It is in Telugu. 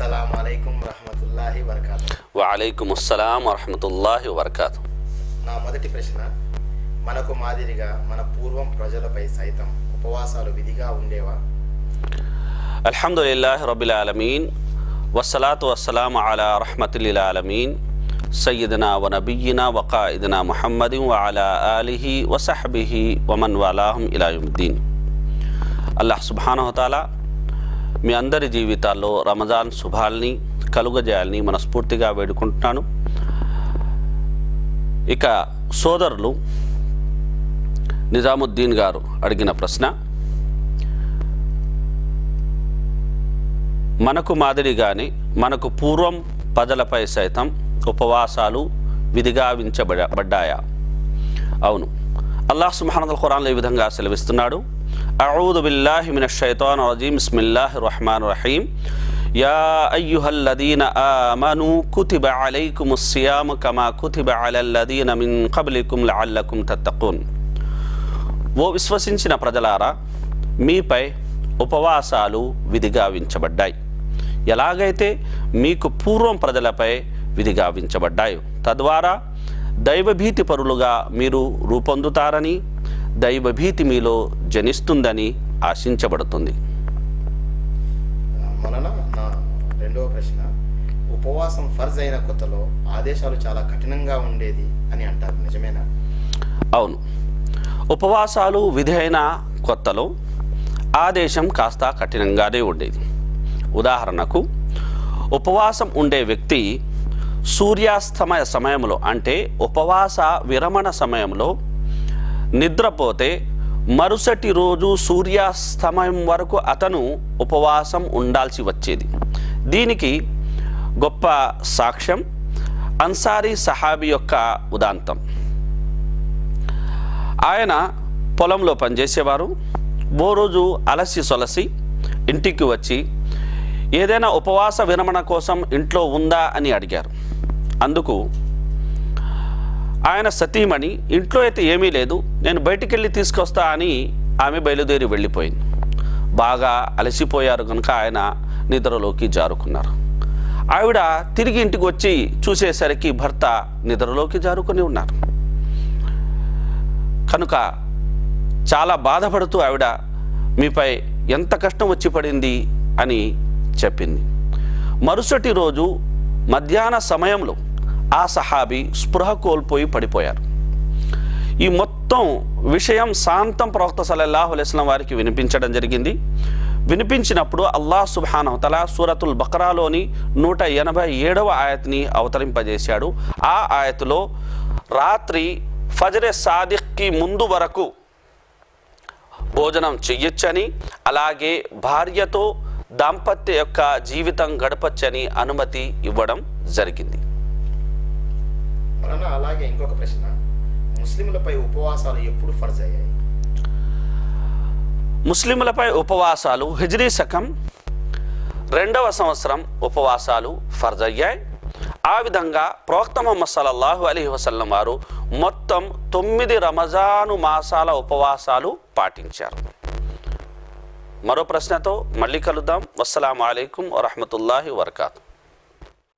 అస్సలం అయికం రహమతుల్లాహి వరకాతు వలైకుం అస్సలాం వరహమతుల్లాహి వబర్కాతు నా మొదటి ప్రశ్న మనకు మాదిరిగా మన పూర్వం ప్రజలపై సైతం ఉపవాసాలు విధిగా ఉండేవా అల్హమ్దుల్లాహి రబిల్ ఆలమీన్ వస్సలాతు వస్సలాం అలా రహమతుల్లిల్ ఆలమీన్ సయ్యదనా వ నబీనా వకాయిదనా ముహమ్మదిన్ వ అలా ఆలిహి వసహబిహి వమన్ వాలాహం ఇలాయుద్దీన్ అల్లాహ్ సుబానహతాల మీ అందరి జీవితాల్లో రమజాన్ శుభాల్ని కలుగజేయాలని మనస్ఫూర్తిగా వేడుకుంటున్నాను. ఇక సోదరులు నిజాముద్దీన్ గారు అడిగిన ప్రశ్న. మనకు మాదిరిగానే మనకు పూర్వం ప్రజలపై సైతం ఉపవాసాలు విధిగావించబడ్డాయా అవును. అల్లాహ్ సుబ్హానహు ఖురాన్లో ఈ విధంగా సెలవిస్తున్నాడు? అఊదు బిల్లాహి మినష్ షైతాన్ الرحمن الرحيم. يا أيها الذين آمنوا كتب عليكم الصيام كما كتب على الذين من قبلكم لعلكم تتقون. ఓ విశ్వసించిన ప్రజలారా మీపై ఉపవాసాలు విధిగావించబడ్డాయి. ఎలాగైతే మీకు పూర్వం ప్రజలపై విధిగావించబడ్డాయో తద్వారా దైవభీతి పరులుగా మీరు రూపొందుతారని దైవభీతి మీలో జనిస్తుందని ఆశించబడుతుంది. నా రెండవ ప్రశ్న ఉపవాసం ఫర్జ్ అయిన కొత్తలో ఆదేశాలు చాలా కఠినంగా ఉండేది అని అంటారు నిజమేనా? అవును. ఉపవాసాలు విధి అయిన కొత్తలో ఆదేశం కాస్త కఠినంగానే ఉండేది. ఉదాహరణకు ఉపవాసం ఉండే వ్యక్తి సూర్యాస్తమయ సమయంలో అంటే ఉపవాస విరమణ సమయంలో నిద్రపోతే మరుసటి రోజు సూర్యాస్తమయం వరకు అతను ఉపవాసం ఉండాల్సి వచ్చేది. దీనికి గొప్ప సాక్ష్యం అన్సారీ సహాబీ యొక్క ఉదాంతం. ఆయన పొలంలో పనిచేసేవారు. ఓ రోజు అలసి సొలసి ఇంటికి వచ్చి ఏదైనా ఉపవాస విరమణ కోసం ఇంట్లో ఉందా? అని అడిగారు. అందుకు ఆయన సతీమణి ఇంట్లో అయితే ఏమీ లేదు నేను బయటికి వెళ్ళి తీసుకొస్తా అని ఆమె బయలుదేరి వెళ్ళిపోయింది. బాగా అలసిపోయారు కనుక ఆయన నిద్రలోకి జారుకున్నారు. ఆవిడ తిరిగి ఇంటికి వచ్చి చూసేసరికి భర్త నిద్రలోకి జారుకొని ఉన్నారు. కనుక చాలా బాధపడుతూ ఆవిడ మీపై ఎంత కష్టం వచ్చి పడింది? అని చెప్పింది. మరుసటి రోజు మధ్యాహ్న సమయంలో ఆ సహాబీ స్పృహ కోల్పోయి పడిపోయారు. ఈ మొత్తం విషయం శాంతం ప్రవక్త సల్లల్లాహు అలైస్లం వారికి వినిపించడం జరిగింది. వినిపించినప్పుడు అల్లాహ్ సుబ్హానహు సూరతుల్ బక్రాలోని నూట ఎనభై ఏడవ ఆయత్ని అవతరింపజేశాడు. ఆ ఆయతులో రాత్రి ఫజరే సాదిక్కి ముందు వరకు భోజనం చెయ్యొచ్చని అలాగే భార్యతో దాంపత్య యొక్క జీవితం గడపచ్చని అనుమతి ఇవ్వడం జరిగింది. మనన అలాగే ఇంకొక ప్రశ్న. ముస్లింలపై ఉపవాసాలు ఎప్పుడు ఫర్జ్ అయ్యాయి? ముస్లింలపై ఉపవాసాలు హిజ్రీ శకం రెండవ సంవత్సరం ఉపవాసాలు ఫర్జ్ అయ్యాయి. ఆ విధంగా ప్రవక్త మొహమ్మద్ సల్లల్లాహు అలీ వసల్లం వారు మొత్తం తొమ్మిది రమజాను మాసాల ఉపవాసాలు పాటించారు. మరో ప్రశ్నతో మళ్ళీ కలుద్దాం. అస్సలం అలైకుం వరహమూల వరకాతు